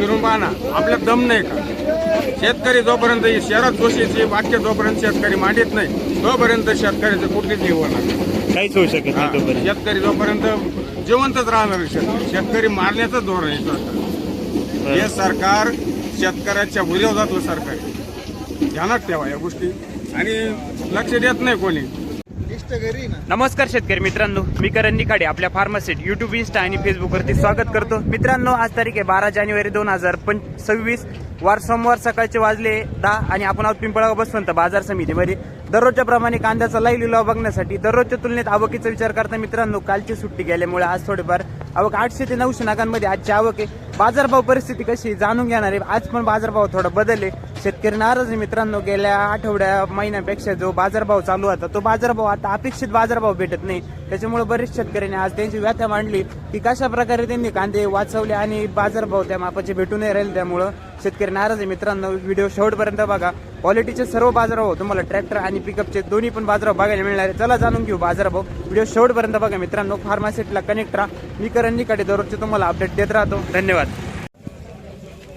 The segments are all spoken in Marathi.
फिरून पाहा ना आपल्यात दम नाही का? शेतकरी जोपर्यंत ही शहरात जोशीची वाक्य जोपर्यंत शेतकरी मांडीत नाही तोपर्यंत शेतकऱ्याचं कुठलीच हे होणार. काहीच होऊ शकत नाही तोपर्यंत. शेतकरी जोपर्यंत जिवंतच राहणार शेतकरी शेतकरी मारण्याचं धोरण आहे सरकार हे सरकार शेतकऱ्याच्या विरोधातलं सरकार आहे. ध्यानात ठेवा या गोष्टी. आणि लक्ष देत नाही कोणी. नमस्कार शेतकरी मित्रांनो मी करण निखाडे आपल्या फार्मासिट युट्यूब इन्स्टा आणि फेसबुकवरती स्वागत करतो. मित्रांनो आज तारीख आहे बारा जानेवारी दोन हजार पण सव्वीस. वार सोमवार सकाळचे वाजले दहा आणि आपण आहोत पिंपळगाव बसवंत बाजार समितीमध्ये. दररोजच्या प्रमाणे कांद्याचा लाईव्ह लिलाव बघण्यासाठी दररोजच्या तुलनेत आवकीचा विचार करता मित्रांनो कालची सुट्टी गेल्यामुळे आज थोडेफार आवक आठशे ते नऊशे नागांमध्ये आजची आवक आहे. बाजारभाव परिस्थिती कशी जाणून घेणार आहे. आज पण बाजारभाव थोडा बदलले. शेतकरी नाराज आहे मित्रांनो गेल्या आठवड्या महिन्यापेक्षा जो बाजारभाव चालू होता तो बाजारभाव आता अपेक्षित बाजारभाव भेटत नाही. त्याच्यामुळे बरेच शेतकऱ्यांनी आज त्यांची व्यथा मांडली की कशा प्रकारे त्यांनी कांदे वाचवले आणि बाजारभाव त्या मापाचे भेटू नाही राहिले. त्यामुळं शेतकरी नाराज आहे मित्रांनो. व्हिडिओ शेवटपर्यंत बघा. क्वालिटीचे सर्व बाजारभाव तुम्हाला ट्रॅक्टर आणि पिकअपचे दोन्ही पण बाजारभाव बघायला मिळणार आहे. चला जाणून घेऊ बाजारभाव. व्हिडिओ शेवटपर्यंत बघा मित्रांनो. फार्मासिटीला कनेक्ट राहा. मी करण दररोजचे तुम्हाला अपडेट देत राहतो. धन्यवाद.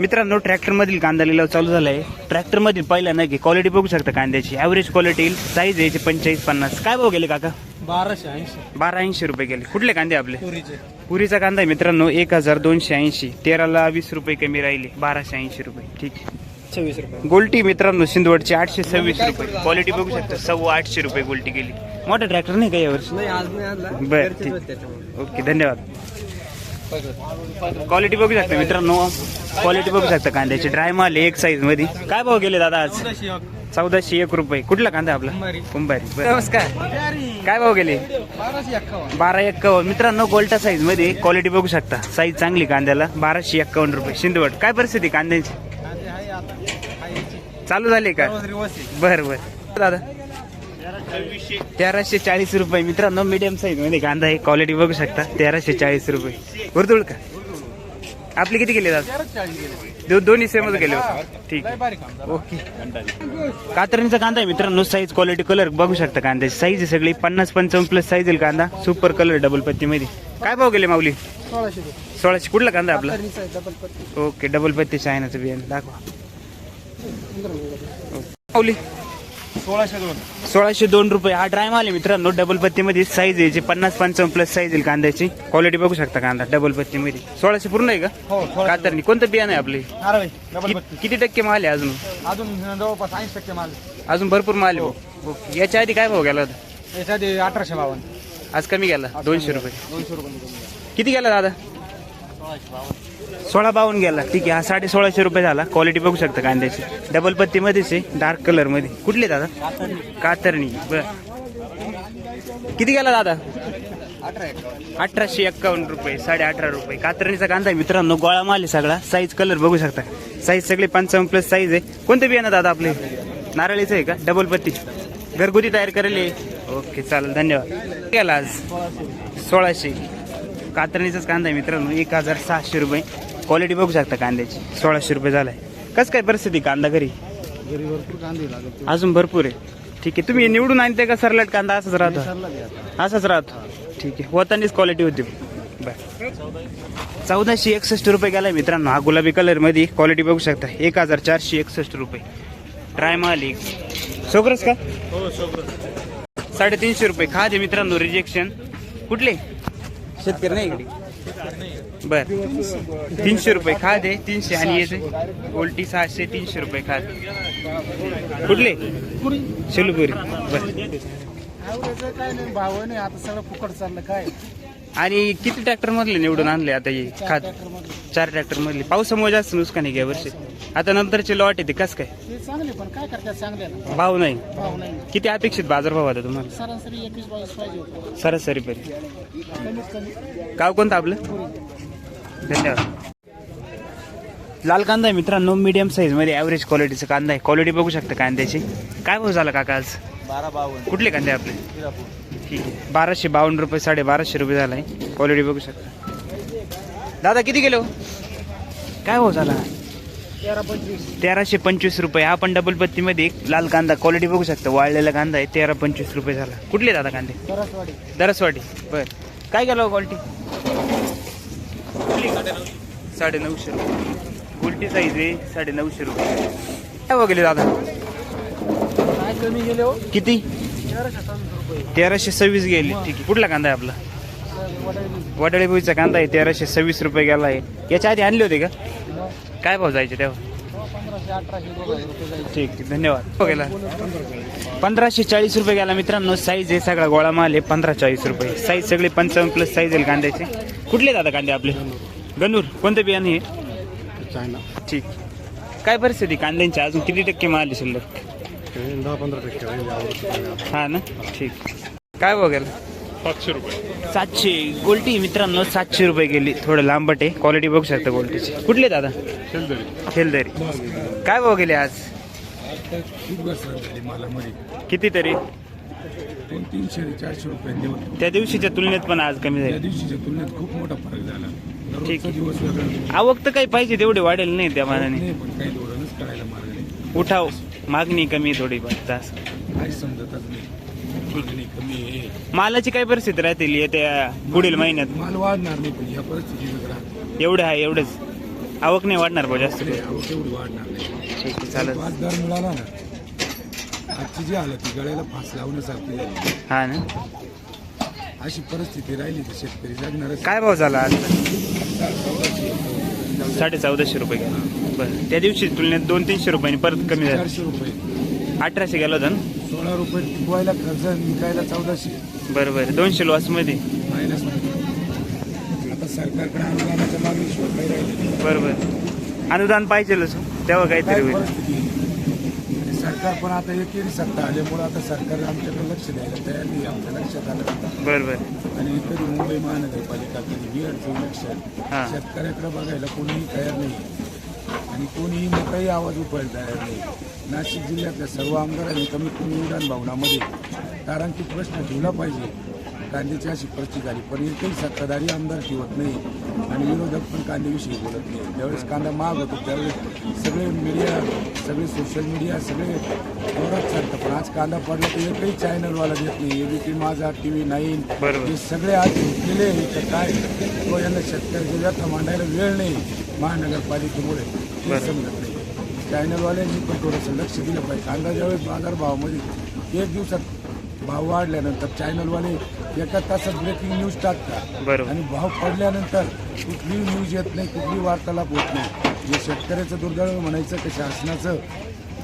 मित्रांनो ट्रॅक्टर मधील कांदा लिलाव चालू झालाय. ट्रॅक्टर मधील पहिला नाही की क्वालिटी बघू शकता कांद्याची. ॲव्हरेज क्वालिटी साईज यायची पंचेचाळीस पन्नास. काय भाव गेले काका? बाराशे ऐंशी. बारा ऐंशी रुपये गेले. कुठले कांदे आपले? पुरीचे. पुरीचा कांदा आहे मित्रांनो एक हजार दोनशे ऐंशी. तेराला वीस रुपये कमी राहिले. बाराशे ऐंशी रुपये. ठीक आहे. सव्वीस रुपये. गोल्टी मित्रांनो सिंदवडची आठशे सव्वीस रुपये. क्वालिटी बघू शकता. सव्वा आठशे रुपये गोल्टी गेली. मोठा ट्रॅक्टर नाही का यावर्षी नाही आज नाही आणला. बर ठीक. ओके धन्यवाद. क्वालिटी बघू शकता मित्रांनो. क्वालिटी बघू शकता कांद्याची. ड्राय माल एक साईजमध्ये. काय भाव गेले दादा आज? चौदाशे एक रुपये. कुठला कांदा आपला? कुंभारी. नमस्कार. काय भाव गेले? बारा एक्कावन्न. मित्रांनो गोल्टा साईजमध्ये क्वालिटी बघू शकता. साईज चांगली कांद्याला. बाराशे एक्कावन्न रुपये. शिंदवड. काय परिस्थिती कांद्याची. चालू झाले का. बर बर. दादा. तेराशे चाळीस रुपये. मित्रांनो मीडियम साईजमध्ये कांदा आहे. क्वालिटी बघू शकता. तेराशे चाळीस रुपये. वर्दुळ का? आपले किती गेले दादा दोन्ही सेमच गेले होते. ठीक आहे. बारीक काम झालं. ओके कातरणीचा कांदा आहे मित्रांनो. साईज क्वालिटी कलर बघू शकता कांद्याची. साईज आहे सगळी. पन्नास पंचावन्न प्लस साईज आहे कांदा. सुपर कलर डबल पत्ती मध्ये. काय भाव गेले माऊली? सोळाशे. कुठला कांदा आपला. ओके डबल पत्ती. चायनाचं बियाणं. दाखवा. माऊली सोळाशे दोन. सोळाशे दोन रुपये. हा ड्राय माल आहे मित्रांनो. डबल पत्तीमध्ये साईज आहे. जे पन्नास पंचावन्न प्लस साईज येईल कांद्याची. क्वालिटी बघू शकता कांदा डबल पत्तीमध्ये. सोळाशे पूर्ण आहे का? हो सोळाशे कातरणी. कोणतं बियाणं आहे आपले नारळ डबल किती टक्के माल आहे अजून? अजून जवळपास ऐंशी टक्के माल अजून भरपूर माल आहे. भाऊ. ओके. याच्या आधी काय भाव गेला होता? याच्या आधी अठराशे बावन्न. आज कमी गेला. दोनशे रुपये. दोनशे रुपये किती गेला दादा? सोळा बावन्न गेला. ठीक आहे. हा साडे सोळाशे रुपये झाला. क्वालिटी बघू शकता कांद्याची. डबल पत्तीमध्येच आहे. डार्क कलरमध्ये. कुठले दादा? कातरणी. बर. किती गेला दादा? अठरा अठराशे एक्कावन्न रुपये. साडे अठरा रुपये. कातरणीचा कांदा आहे मित्रांनो. गोळा माल आहे सगळा. साईज कलर बघू शकता. साईज सगळे पंचावन्न प्लस साईज आहे. कोणतं बियाणं दादा आपले? नारळीचं आहे का? डबल पत्ती. घरगुती तयार करेल आहे ओके चालेल. धन्यवाद. गेला आज? सोळाशे. कातरणीचाच कांदा आहे मित्रांनो. एक हजार सहाशे रुपये. क्वालिटी बघू शकता कांद्याची. सोळाशे रुपये झालाय. कसं काय परिस्थिती कांदा घरी? घरी भरपूर कांदे लागत अजून भरपूर आहे. ठीक आहे. तुम्ही निवडून आणते का सरलाट कांदा? असंच राहतो. असाच राहतो. ठीक आहे. होतानीच क्वालिटी होती. बर. चौदाशे एकसष्ट रुपये गेलाय मित्रांनो. हा गुलाबी कलरमध्ये क्वालिटी बघू शकता. एक हजार चारशे एकसष्ट रुपये. ट्राय माल एक सोगरस का साडेतीनशे रुपये. खाजे मित्रांनो रिजेक्शन कुठले? शेतकरी नाही इकडे. बर. तीनशे रुपये खाद आहे तीनशे आणि येते उलटी सहाशे तीनशे रुपये खाद कुठले? शिलपुरी. बर. भाव नाही आता सगळं फुकट चाललं काय आणि किती ट्रॅक्टर मधले निवडून आणले आता हे खात चार ट्रॅक्टर मधले पावसामुळे जास्त नुकसान आहे वर्षी? आता नंतरचे लॉट येते कस काय? चांगले पण काय करतात चांगले भाव नाही. किती अपेक्षित बाजारभाव आता तुम्हाला? सरासरी सरासरी पर्यंत गाव कोणतं आपलं? धन्यवाद. लाल कांदा आहे मित्रांनो मीडियम साईजमध्ये ॲव्हरेज क्वालिटीचा कांदा आहे. क्वालिटी बघू शकता कांद्याची. काय भाव झाला काका आज? बारा बावन्न. कुठले कांदे आपले? ठीक आहे. बाराशे बावन्न रुपये साडे बाराशे रुपये झालाय. क्वालिटी बघू शकता. दादा किती किलो काय भाव झाला? तेरा पंचवीस. तेराशे पंचवीस रुपये. हा पण डबल पत्तीमध्ये एक लाल कांदा. क्वालिटी बघू शकता. वाळलेला कांदा आहे. तेरा पंचवीस रुपये झाला. कुठले दादा कांदे? सरसवाडी. दरसवाडी बर. काय गेलो क्वालिटी साडे नऊशे रुपये. उलटी साईज आहे साडे नऊशे रुपये. काय बघले दादा? काय कमी गेले हो? किती? तेराशे सव्वीस गेली. ठीक आहे. कुठला कांदा आहे आपला? वडाळी भुईचा कांदा आहे तेराशे सव्वीस रुपये गेला आहे. याच्या आधी आणले होते का? काय भाव जायचे तेव्हा? ठीक आहे धन्यवाद. गेला. पंधराशे चाळीस रुपये गेला मित्रांनो. साईज आहे सगळा गोळा माल आहे पंधरा चाळीस रुपये. साईज सगळे पंचावन्न प्लस साईज आहे कांद्याचे. कुठले दादा कांदे आपले? गणूर. कोणतं बियाणे आहे चायना. ठीक. काय परिस्थिती? कांद्यांची अजून किती टक्के माल शिल्लक दहा पंधरा टक्के हा ना? ठीक. काय बघेल पाचशे रुपये. सातशे. गोल्टी मित्रांनो सातशे रुपये गेली. थोडं लांबट आहे क्वालिटी बघू शकता गोल्टीची. कुठले दादा? खेलदरी काय भाव गेले आज? किती तरी दोन तीनशे चारशे रुपये देऊन. त्या दिवशीच्या तुलनेत पण आज कमी त्या झाली दिवशीच्या तुलनेत खूप मोठा फरक झाला. ठीक दररोजचा आहे. दिवस वेगळा. आवक तर काही पाहिजे तेवढे वाढेल नाही त्या मानाने नाही पण काही धोरणच कळायला मार्ग नाही. उठाव. मागणी कमी आहे थोडी तास काहीच समजतच नाही. मागणी कमी आहे. मालाची काय परिस्थिती राहतील येत्या पुढील महिन्यात? माल वाढणार नाही पण या परिस्थितीत राहते एवढं आहे एवढंच. आवक नाही वाढणार भाऊ जास्त. आवक एवढी वाढणार नाही. ठीक आहे चालेल. पाच दर मिळाला ना. आजची जी हालत ती गळ्याला फास लावण्यासारखी झाली हा ना? अशी परिस्थिती राहिली तर शेतकरी जगणारच. काय भाव झाला आज? साडे चौदाशे रुपये बरं. त्या दिवशी तुलनेत दोन तीनशे रुपयांनी परत कमी झालं. चारशे रुपये. अठराशे गेला होता ना? सोळा रुपये टिकवायला खर्च विकायला चौदाशे. बरं बरं. दोनशे लॉसमध्ये. मायनस आता सरकारकडे अनुदानाच्या मागणीशिवाय काही राहिले नाही. बरं बरं. अनुदान पाहिजेलच. तेव्हा काहीतरी होईल. परिस्थिती? सरकार पण आता एकेरी सत्ता आल्यामुळे आता सरकार आमच्याकडे लक्ष द्यायला तयार नाही आमच्या लक्षात आलं बरं बरं. आणि कधी मुंबई महानगरपालिका कधी बिहारचं इलेक्शन हा. शेतकऱ्याकडे बघायला कोणीही तयार नाही. आणि कोणीही मोठाही आवाज उठवायला तयार नाही. नाशिक जिल्ह्यातल्या सर्व आमदारांनी कमीत कमी उड्डाण भावनामध्ये तारांकित प्रश्न ठेवला पाहिजे. कांद्याची अशी परिस्थिती झाली पण एकही सत्ताधारी आमदार ठेवत नाही आणि विरोधक पण कांद्याविषयी बोलत नाही. ज्यावेळेस कांदा महाग होतो त्यावेळेस सगळे मीडिया सगळे सोशल मीडिया सगळे जोरात चालतं. पण आज कांदा पडला तर एकही चॅनलवाला देत नाही. एबीपी माझा टी व्ही नाईन. हे सगळे आज आहे. तर काय? तो यांना शेतकऱ्याच्या व्यथा मांडायला वेळ नाही महानगरपालिकेमुळे. ते. समजत नाही. चॅनलवाल्यांनी पण थोडंसं लक्ष दिलं पाहिजे. कांदा ज्यावेळेस बाजारभावामध्ये एक दिवसात भाव वाढल्यानंतर चॅनलवाले एका तासात ब्रेकिंग न्यूज टाकतात. बरोबर. आणि भाव पडल्यानंतर कुठलीही न्यूज येत नाही कुठली वार्तालाप होत नाही. जे शेतकऱ्याचं दुर्दैव म्हणायचं की शासनाचं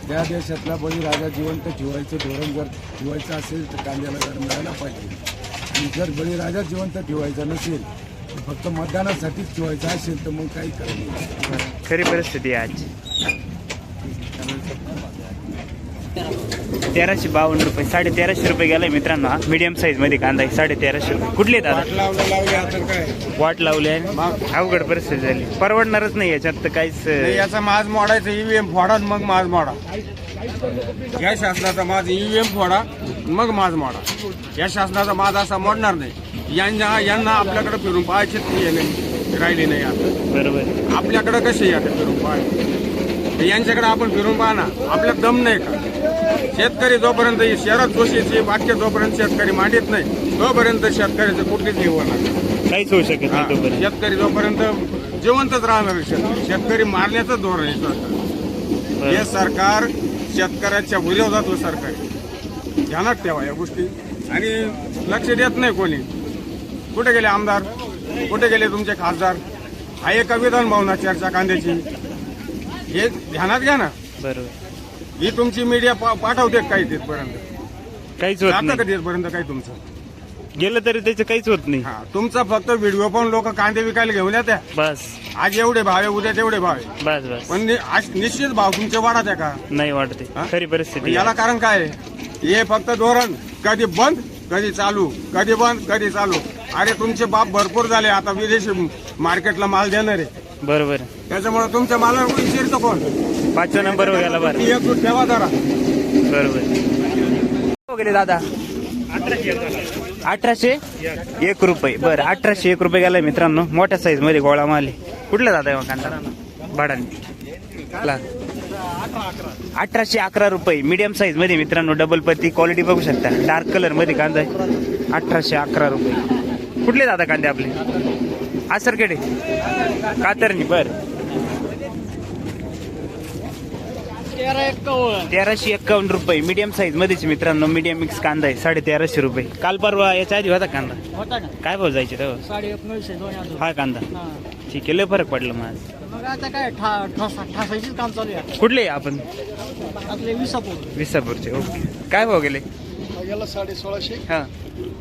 त्या देशातला बळीराजा जिवंत ठेवायचं धोरण जर ठेवायचं असेल तर कांद्याला दर मिळायला पाहिजे. आणि जर बळीराजा जिवंत ठेवायचा नसेल तर फक्त मतदानासाठीच ठेवायचा असेल तर मग काही करत नाही. खरी परिस्थिती आहे आजची. तेराशे बावन्न रुपये साडे तेराशे रुपये गेलाय मित्रांनो हा. मीडियम साईजमध्ये कांदा आहे साडे तेराशे रुपये. कुठले दादा वाट लावली आहे. अवघड परिस्थिती झाली. परवडणारच नाही याच्यात तर काहीच याचा माज मोडायचा ईव्हीएम फोडा आणि मग माज मोडा. या शासनाचा माज ईव्हीएम फोडा मग माज मोडा. या शासनाचा माज असा मोडणार नाही. यांना यांना आपल्याकडे फिरून पाहायचेच हे नाही राहिले नाही आता. बरोबर. आपल्याकडे कसे येते फिरून पाहायचे? यांच्याकडे आपण फिरून पाहा आपल्यात दम नाही का? शेतकरी जोपर्यंत ही शहरात जोशीची वाक्य जोपर्यंत शेतकरी मांडीत नाही तोपर्यंत शेतकऱ्याचं कुठलीच हे होणार. काहीच होऊ शकत हा, नाही तोपर्यंत. शेतकरी जोपर्यंत जिवंतच राहणार शेतकरी. शेतकरी मारण्याचं धोरण आहे सरकार. हे सरकार शेतकऱ्याच्या विरोधातलं सरकार. आहे ध्यानात ठेवा या गोष्टी. आणि लक्ष देत नाही कोणी. कुठे गेले आमदार? कुठे गेले तुमचे खासदार? आहे का विधान भावना चर्चा कांद्याची. हे ध्यानात घ्या ना. बरोबर. ही तुमची मीडिया पा- पाठवते काही तिथपर्यंत? काहीच होत जातं का नाही. तिथपर्यंत काही तुमचं? गेलं तरी त्याचं काहीच होत नाही. हा तुमचा फक्त व्हिडिओ पाहून लोक कांदे विकायला घेऊन येत्या. बस. आज एवढे भाव आहे उद्या तेवढे भाव आहे. बस बस. पण नि- आज निश्चित भाव तुमचे वाढत आहे का? नाही वाटते हा? खरी परिस्थिती याला कारण काय आहे? हे फक्त धोरण. कधी बंद कधी चालू. कधी बंद कधी चालू. अरे तुमचे बाप भरपूर झाले. आता विदेशी मार्केटला माल देणार. आहे बरोबर. त्याच्यामुळे तुमच्या मालावर कोणी शिरतो कोण? पाचव्या नंबर गेला बरं. ती एक दूध ठेवा जरा. बरोबर. हो गेले दादा. अठराशे? एक रुपये. बरं अठराशे एक रुपये गेलाय मित्रांनो. मोठ्या साईजमध्ये गोळा माल. कुठला दादा आहे कांदा? भाडाने. अठराशे अकरा रुपये. मीडियम साईजमध्ये मित्रांनो डबल पत्ती. क्वालिटी बघू शकता. डार्क कलरमध्ये कांदा आहे. अठराशे अकरा रुपये. कुठले दादा कांदे आपले? आसरखेडे. कातरणी. बर. तेरा एक्कावन्न तेराशे एक्कावन्न रुपये. मीडियम साईज मध्येच मित्रांनो. मीडियम मिक्स कांदा आहे साडे तेराशे रुपये. काल परवा याच्या आधी होता कांदा? होता का काय भाव जायचे तेव्हा साडे एकोणीसशे दोन हजार. हा कांदा. हा. ठीक आहे लय फरक पडला माझ मग आता काय ठा ठसा ठासायचीच काम चालू आहे. कुठले आपण? आपले विसापूर. विसापूरचे ओके. काय भाव गेले? साडे सोळाशे हा.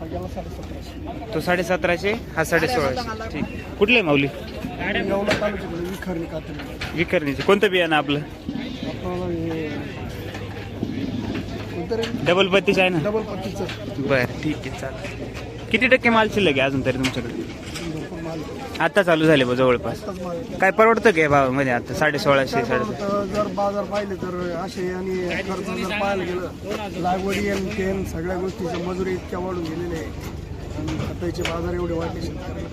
गेला साडे सतराशे तो साडे सतराशे हा साडे सोळाशे ठीक. कुठले माऊली? तालुक्यामध्ये विखरणी कात्री विकरणीचे कोणतं बियाणं आपलं? डबल पत्तीचं आहे ना? डबल पत्तीचं. बरं ठीक आहे चालेल. किती टक्के माल शिल्लक आहे अजून तरी तुमच्याकडे? आता चालू झाले बा जवळपास. काय परवडतं काय भावामध्ये आता? साडे सोळाशे साडे जर बाजार पाहिले तर असे आणि खर्च जर पाहायला गेलं लागवडी आणि तेन सगळ्या गोष्टीच्या मजुरी इतक्या वाढून गेलेल्या आहे. आणि खताचे बाजार एवढे वाढले शेतकऱ्याला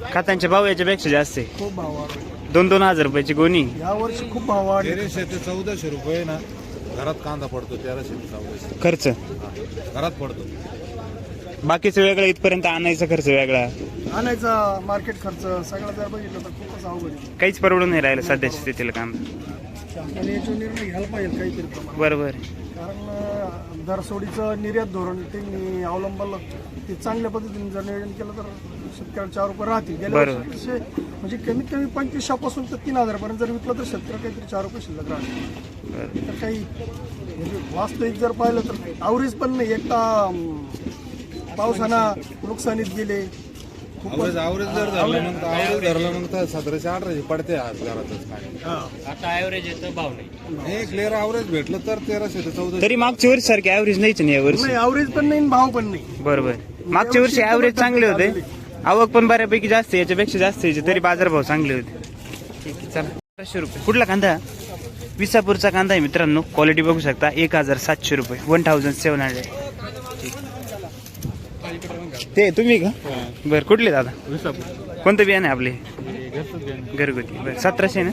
काय खतांचे भाव याच्यापेक्षा जास्त आहे. खूप भाव वाढले. दोन दोन हजार रुपयाची गोणी. या वर्षी खूप भाव वाढले. तेराशे ते चौदाशे रुपये ना घरात कांदा पडतो तेराशे ते चौदाशे. खर्च? घरात पडतो. बाकीचं वेगळं इथपर्यंत आणायचा खर्च वेगळा. आणायचा मार्केट खर्च सगळं जर बघितलं तर खूपच अवघड आहे. काहीच परवडून नाही राहिलं सध्याच्या स्थितीला काम. याच्यावर निर्णय घ्यायला पाहिजे काहीतरी प्रमाणात. बरोबर. कारण अं, दरसोडीचं निर्यात धोरण त्यांनी अवलंबलं ते चांगल्या पद्धतीने जर नियोजन केलं तर शेतकऱ्याला चार रुपये राहतील. गेल्या बरोबर. वर्षी म्हणजे कमीत कमी पंचवीसशेपासून तर तीन हजारपर्यंत जर विकलं तर शेतकरी काहीतरी चार रुपये शिल्लक राहतील. तर काही म्हणजे वास्तविक जर पाहिलं तर आवरेज पण नाही. एकटा अं, पावसानं नुकसानीत गेले. आवरेज आवरेज जर धरलं मग तर आवरेज धरलं मग तर सतराशे अठराशे पडते आज घरातच काय आता ऍव्हरेज येतं भाव नाही. नाही क्लिअर आवरेज भेटलं तर तेराशे ते चौदाशे. तरी मागच्या वर्षी सारखे ऍव्हरेज नाहीच नाही यावर्षी नाही आवरेज पण नाही आणि भाव पण नाही. बरोबर. मागच्या वर्षी ऍव्हरेज चांगले होते. आवक पण बऱ्यापैकी जास्त आहे, याच्यापेक्षा जास्त यायचे तरी बाजारभाव चांगले होते. ठीक आहे चला. रुपये. कुठला कांदा? विसापूरचा कांदा आहे मित्रांनो. क्वालिटी बघू शकता. एक हजार सातशे रुपये. वन थाउजंड सेवन हंड्रेड ते तुम्ही का? बरं कुठले दादा? कोणतं बियाणं आहे आपले? घरगुती. बरं सतराशे ना?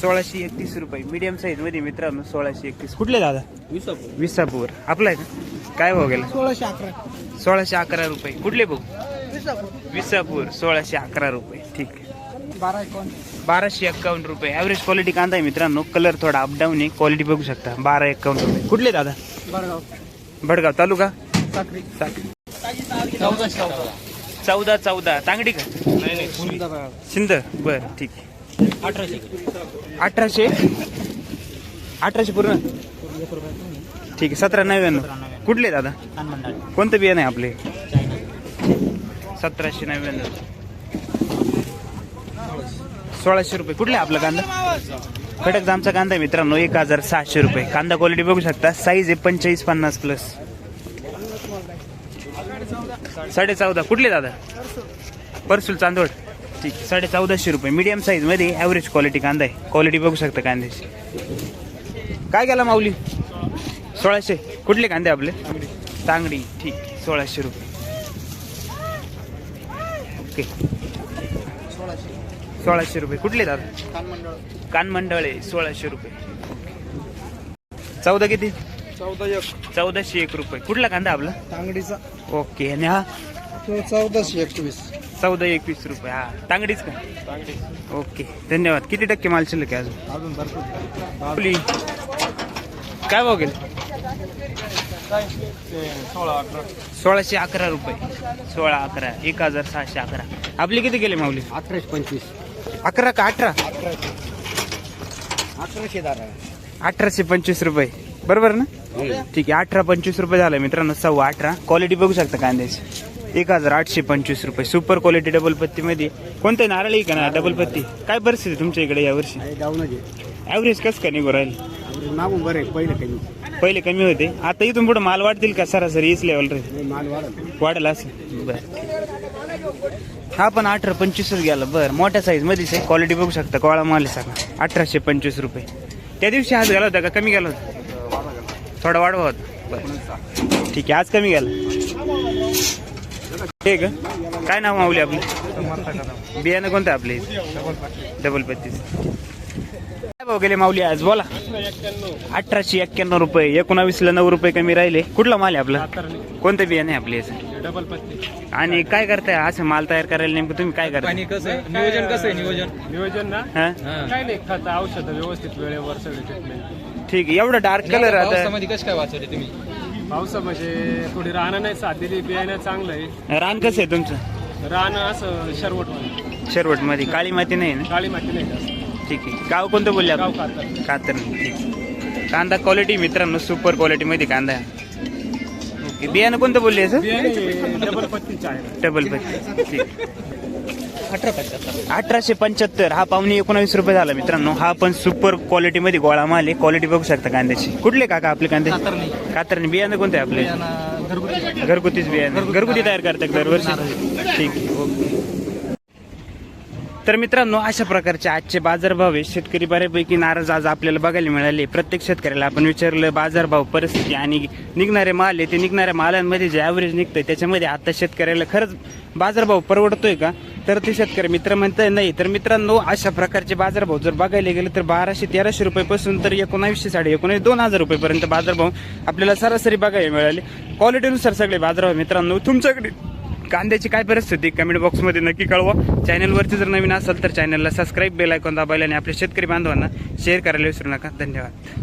सोळाशे एकतीस रुपये. मीडियम साईजमध्ये मित्रांनो सोळाशे एकतीस. कुठले दादा? विसापूर. आपला आहे का काय भाव गेला? सोळाशे अकरा. सोळाशे अकरा रुपये. कुठले भाऊ विसापूर. सोळाशे अकरा रुपये. ठीक आहे. बाराशे एक्कावन्न रुपये. ॲव्हरेज क्वालिटी कांदा आहे मित्रांनो. कलर थोडा अपडाऊन आहे. क्वालिटी बघू शकता. बारा एक्कावन्न रुपये. कुठले दादा? भडगाव तालुका? चौदा चौदा. तांगडी का? सिंद बर ठीक आहे. अठराशे. अठराशे? अठराशे पूर्ण? ठीक आहे. सतरा नव्याण्णव. कुठले दादा? कोणतं बियाणं आहे आपले? सतराशे नव्याण्णव. सोळाशे रुपये. कुठले आपला कांदा? खडक जामचा कांदा आहे मित्रांनो एक हजार सहाशे रुपये. कांदा क्वालिटी बघू शकता. साईज आहे पंचेचाळीस पन्नास प्लस साडे चौदा कुठले दादा? परसूल चांदवड. ठीक साडे चौदाशे रुपये. मीडियम साईजमध्ये ॲव्हरेज क्वालिटी कांदा आहे. क्वालिटी बघू शकता कांद्याची. काय गेला माऊली? सोळाशे. कुठले कांदे आपले? तांगडी. ठीक. सोळाशे रुपये. ओके. सोळाशे रुपये. कुठले दादा? कानमंडळ. सोळाशे रुपये. चौदा किती? चौदा एक. चौदाशे एक रुपये. कुठला कांदा आपला? तांगडीचा. ओके. आणि हा? चौदाशे एकवीस. चौदा एकवीस रुपये. हा. तांगडीच का? ओके. धन्यवाद. किती टक्के माल शिल्लक आहे अजून? अजून भरपूर. काय भाव गेले? सोळाशे अकरा रुपये. सोळा अकरा एक हजार सहाशे अकरा. आपले किती गेले माऊली? अठराशे पंचवीस. अकरा का अठरा? अठराशे दारा अठराशे पंचवीस रुपये. बरोबर ना? ठीक आहे अठरा पंचवीस रुपये झालं मित्रांनो सव्वा अठरा. क्वालिटी बघू शकता कांद्याची एक हजार आठशे पंचवीस रुपये. सुपर क्वालिटी डबल पत्तीमध्ये कोणते नारळी का ना? डबल पत्ती. काय परिस्थिती तुमच्या इकडे यावर्षी ॲव्हरेज कसं का निघू राहील? मागून बरं आहे पहिलं काही पहिले कमी होते. आता इथून पुढे माल वाढतील का सरासरी हीच लेवल राहील माल वाढत वाढेल असं? बर. हा पण अठरा पंचवीसच गेला. बरं मोठ्या साईज मध्येच आहे. क्वालिटी बघू शकता. कोळा माल आहे सगळा. अठराशे पंचवीस रुपये. त्या दिवशी आज गेला होता का? कमी गेला होता? थोडा वाढवा होता. बरं. ठीक आहे आज कमी गेला. ठीक आहे काय नाव माऊली आपलं? बियाणं कोणतं आपले? डबल पत्तीस भाव गेले माऊली आज बोला. अठराशे एक्क्याण्णव रुपये एकोणावीसला नऊ रुपये कमी राहिले. कुठला माल आहे आपला? कोणतं बियाणं आहे आपले डबल पत्ती आणि काय करताय? असं माल तयार करायला नेमकं तुम्ही काय आणि कसं? नियोजन कसं आहे नियोजन? नियोजन ना? हा? काय नाही खत औषध व्यवस्थित वेळेवर सगळे ट्रीटमेंट ठीक आहे एवढं डार्क कलर आता पावसामध्ये कसं काय वाचवले तुम्ही? पावसा म्हणजे थोडी रानं नाही साथ दिली बियाणं चांगलं आहे. रान कसं आहे तुमचं? रान असं शरवट शेरवटमध्ये काळी माती नाही ना? काळी माती नाही जास्त. ठीक आहे. गाव कोणतं बोलले गाव आपण कातर ठीक आहे. कांदा क्वालिटी मित्रांनो सुपर क्वालिटी मध्ये कांदा आहे. ओके बियाणं कोणतं बोलले सर डबल पत्ती ठीक अठराशे पंच्याहत्तर हा पावणे एकोणावीस रुपये झाला मित्रांनो. हा पण सुपर क्वालिटी मध्ये गोळा माल आहे. क्वालिटी बघू शकता कांद्याची. कुठले काका आपले कांदे? कातरणी. बियाणं कोणते आपले? घरगुतीच बियाणं. घरगुती तयार करतात दरवर्षी? ठीक आहे ओके. तर मित्रांनो अशा प्रकारचे आजचे बाजारभाव आहे शेतकरी बऱ्यापैकी नाराज आज आपल्याला बघायला मिळाले. प्रत्येक शेतकऱ्याला आपण विचारलं बाजारभाव परिस्थिती आणि निघणारे माल आहे ते निघणाऱ्या मालांमध्ये जे ॲव्हरेज निघतंय त्याच्यामध्ये आता शेतकऱ्याला खरंच बाजारभाव परवडतोय का? तर ते शेतकरी मित्र म्हणताय नाही. तर मित्रांनो अशा प्रकारचे बाजारभाव जर बघायला गेले तर बाराशे तेराशे रुपयेपासून तर एकोणावीसशे साडे एकोणीस दोन हजार रुपयेपर्यंत बाजारभाव आपल्याला सरासरी बघायला मिळाले. क्वालिटीनुसार सगळे बाजारभाव मित्रांनो तुमच्याकडे कांद्याची काय परिस्थिती कमेंट बॉक्समध्ये नक्की कळवा. चॅनलवरती जर नवीन असाल तर चॅनलला सबस्क्राईब बेल ऐकून दाबायला आणि आपल्या शेतकरी बांधवांना शेअर करायला विसरू नका. धन्यवाद.